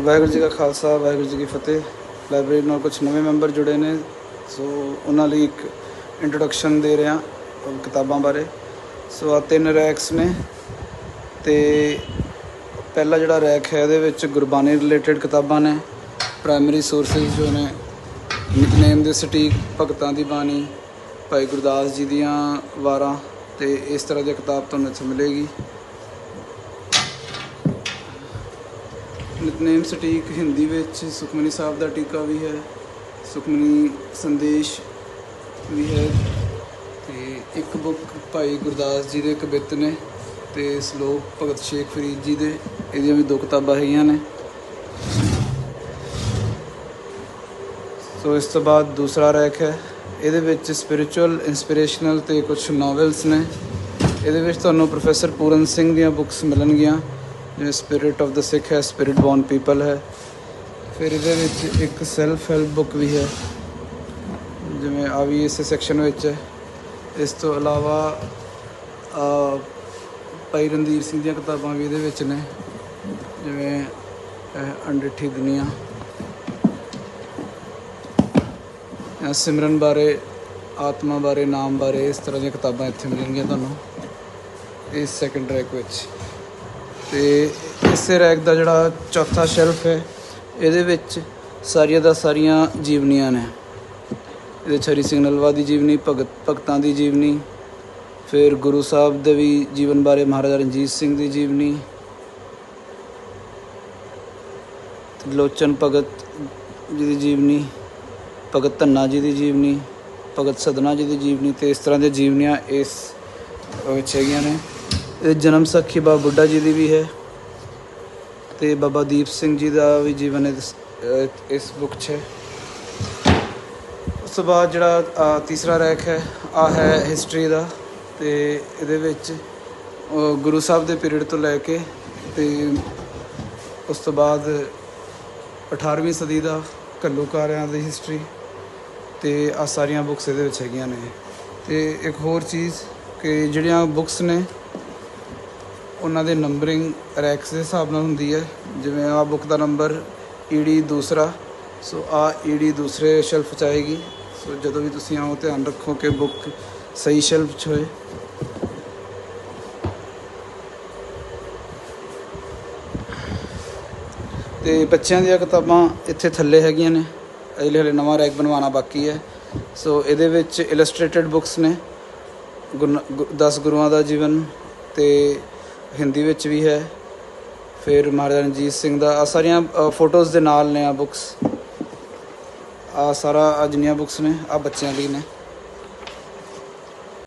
ਵਾਹਿਗੁਰੂ ਜੀ ਕਾ ਖਾਲਸਾ, ਵਾਹਿਗੁਰੂ ਜੀ ਕੀ ਫਤਿਹ। ਲਾਇਬ੍ਰੇਰੀ ਨਾਲ ਕੁਝ ਨਵੇਂ ਮੈਂਬਰ ਜੁੜੇ ਨੇ, ਸੋ ਉਹਨਾਂ ਲਈ ਇੱਕ ਇੰਟਰੋਡਕਸ਼ਨ ਦੇ ਰਿਹਾ ਕਿਤਾਬਾਂ ਬਾਰੇ। ਸੋ ਆ ਤਿੰਨ ਰੈਕਸ ਨੇ ਤੇ ਪਹਿਲਾ ਜਿਹੜਾ ਰੈਕ ਹੈ ਇਹਦੇ ਵਿੱਚ ਗੁਰਬਾਣੀ ਰਿਲੇਟਡ ਕਿਤਾਬਾਂ ਨੇ ਪ੍ਰਾਇਮਰੀ ਸੋਰਸਸ ਜੋ ਨੇ ਨਿਕਨੇਮ ਦੇ ਸਟੀਕ, ਭਗਤਾਂ ਦੀ ਬਾਣੀ, ਭਾਈ ਗੁਰਦਾਸ ਜੀ ਦੀਆਂ ਵਾਰਾਂ ਤੇ ਇਸ ਤਰ੍ਹਾਂ ਦੀ ਕਿਤਾਬ ਤੁਹਾਨੂੰ ਇੱਥੇ ਮਿਲੇਗੀ। ਨਿਤਨੇਮ ਸਟੀਕ ਹਿੰਦੀ ਵਿੱਚ ਸੁਖਮਨੀ ਸਾਹਿਬ ਦਾ ਟੀਕਾ ਵੀ ਹੈ, ਸੁਖਮਨੀ ਸੰਦੇਸ਼ ਵੀ ਹੈ ਤੇ ਇੱਕ ਬੁੱਕ ਭਾਈ ਗੁਰਦਾਸ ਜੀ ਦੇ ਕਵਿਤ ਨੇ ਤੇ ਸ਼ਲੋਕ ਭਗਤ ਸ਼ੇਖ ਫਰੀਦ ਜੀ ਦੇ, ਇਹਦੀਆਂ ਵੀ ਦੋ ਕਿਤਾਬਾਂ ਹੈਗੀਆਂ ਨੇ। ਸੋ ਇਸ ਤੋਂ ਬਾਅਦ ਦੂਸਰਾ ਰੈਕ ਹੈ, ਇਹਦੇ ਵਿੱਚ ਸਪਿਰਚੁਅਲ ਇਨਸਪੀਰੇਸ਼ਨਲ ਤੇ ਕੁਝ ਨੋਵਲਸ ਨੇ। ਇਹਦੇ ਵਿੱਚ ਤੁਹਾਨੂੰ ਪ੍ਰੋਫੈਸਰ ਪੂਰਨ ਸਿੰਘ ਦੀਆਂ ਬੁੱਕਸ ਮਿਲਣਗੀਆਂ। ਜਿਵੇਂ ਸਪਿਰਿਟ ਆਫ ਦਾ ਸਿੱਖ ਹੈ ਸਪਿਰਿਟ ਬੌਰਨ ਪੀਪਲ ਹੈ। ਫਿਰ ਇਹਦੇ ਵਿੱਚ ਇੱਕ ਸੈਲਫ ਹੈਲਪ ਬੁੱਕ ਵੀ ਹੈ। ਜਿਵੇਂ ਆ ਵੀ ਇਸ ਸੈਕਸ਼ਨ ਵਿੱਚ ਹੈ। ਇਸ ਤੋਂ ਇਲਾਵਾ, ਆ, ਭਾਈ ਰਣਧੀਰ ਸਿੰਘ ਦੀਆਂ ਕਿਤਾਬਾਂ ਵੀ ਇਹਦੇ ਵਿੱਚ ਨੇ। ਜਿਵੇਂ, ਇਹ ਅਣਡਿੱਠੀ ਦੁਨੀਆ। ਜਾਂ ਸਿਮਰਨ ਬਾਰੇ, ਆਤਮਾ ਬਾਰੇ, ਨਾਮ ਬਾਰੇ, ਇਸ ਤਰ੍ਹਾਂ ਦੀਆਂ ਕਿਤਾਬਾਂ ਇੱਥੇ ਮਿਲਣਗੀਆਂ ਤੁਹਾਨੂੰ। ਇਸ ਸੈਕੰਡ ਰੈਕ ਵਿੱਚ। ਤੇ ਇਸੇ ਰੈਕ ਦਾ ਜਿਹੜਾ ਚੌਥਾ ਸ਼ੈਲਫ ਹੈ, ਇਹਦੇ ਵਿੱਚ ਸਾਰੀਆਂ ਦਾ ਸਾਰੀਆਂ ਜੀਵਨੀਆਂ ਨੇ। ਇਹਦੇ 'ਚ ਹਰੀ ਸਿੰਘ ਨਲਵਾ ਦੀ ਜੀਵਨੀ, ਭਗਤ, ਭਗਤਾਂ ਦੀ ਜੀਵਨੀ, ਫਿਰ ਗੁਰੂ ਸਾਹਿਬ ਦੇ ਵੀ ਜੀਵਨ ਬਾਰੇ ਮਹਾਰਾਜਾ ਰਣਜੀਤ ਸਿੰਘ ਦੀ ਜੀਵਨੀ, ਲੋਚਨ ਭਗਤ ਜੀ ਦੀ ਜੀਵਨੀ, ਭਗਤ ਧੰਨਾ ਜੀ ਦੀ ਜੀਵਨੀ, ਭਗਤ ਸਦਨਾ ਜੀ ਦੀ ਜੀਵਨੀ, ਤੇ ਇਸ ਤਰ੍ਹਾਂ ਦੀਆਂ ਜੀਵਨੀਆਂ ਇਸ ਵਿੱਚ ਹੈਗੀਆਂ ਨੇ। ਇਹ ਜਨਮ ਸਾਖੀ ਬਾਬਾ ਬੁੱਢਾ ਜੀ ਦੀ ਵੀ ਹੈ ਤੇ ਬਾਬਾ ਦੀਪ ਸਿੰਘ ਜੀ ਦਾ ਵੀ ਜੀਵਨ ਇਸ ਬੁੱਕ 'ਚ ਹੈ। ਉਸ ਤੋਂ ਬਾਅਦ ਜਿਹੜਾ ਤੀਸਰਾ ਰੈਕ ਹੈ ਆ ਹੈ ਹਿਸਟਰੀ ਦਾ ਤੇ ਇਹਦੇ ਵਿੱਚ ਗੁਰੂ ਸਾਹਿਬ ਦੇ ਪੀਰੀਅਡ ਤੋਂ ਲੈ ਕੇ ਤੇ ਉਸ ਤੋਂ ਬਾਅਦ 18ਵੀਂ ਸਦੀ ਦਾ ਘੱਲੂਕਾਰਿਆਂ ਦੀ ਹਿਸਟਰੀ ਤੇ ਆ ਸਾਰੀਆਂ ਬੁੱਕਸ ਇਹਦੇ ਵਿੱਚ ਹੈਗੀਆਂ ਨੇ। ਤੇ ਇੱਕ ਹੋਰ ਚੀਜ਼ ਕਿ ਜਿਹੜੀਆਂ ਬੁੱਕਸ ਨੇ ਉਹਨਾਂ ਦੇ ਨੰਬਰਿੰਗ ਰੈਕਸ ਦੇ ਹਿਸਾਬ ਨਾਲ ਹੁੰਦੀ ਹੈ। ਜਿਵੇਂ ਆ ਬੁੱਕ ਦਾ ਨੰਬਰ ਈਡੀ ਦੂਸਰਾ, ਸੋ ਆ ਈਡੀ ਦੂਸਰੇ ਸ਼ੈਲਫ 'ਚ ਆਏਗੀ। ਸੋ ਜਦੋਂ ਵੀ ਤੁਸੀਂ ਆਓ, ਧਿਆਨ ਰੱਖੋ ਕਿ ਬੁੱਕ ਸਹੀ ਸ਼ੈਲਫ 'ਚ ਹੋਏ। ਤੇ ਬੱਚਿਆਂ ਦੀਆਂ ਕਿਤਾਬਾਂ ਇੱਥੇ ਥੱਲੇ ਹੈਗੀਆਂ ਨੇ। ਅਜੇ ਹਲੇ ਨਵਾਂ ਰੈਕ ਬਣਵਾਉਣਾ ਬਾਕੀ ਹੈ। ਸੋ ਇਹਦੇ ਵਿੱਚ ਇਲਸਟ੍ਰੇਟਡ ਬੁੱਕਸ ਨੇ। 10 ਗੁਰੂਆਂ ਦਾ ਜੀਵਨ ਤੇ ਹਿੰਦੀ ਵਿੱਚ ਵੀ ਹੈ। ਫਿਰ ਮਹਾਰਾਜਾ ਰਣਜੀਤ ਸਿੰਘ ਦਾ ਆ ਸਾਰੀਆਂ ਫੋਟੋਜ਼ ਦੇ ਨਾਲ ਨੇ ਆ ਬੁੱਕਸ ਆ ਸਾਰਾ ਆ ਜਿੰਨੀਆਂ ਬੁੱਕਸ ਨੇ ਆ ਬੱਚਿਆਂ ਲਈ ਨੇ।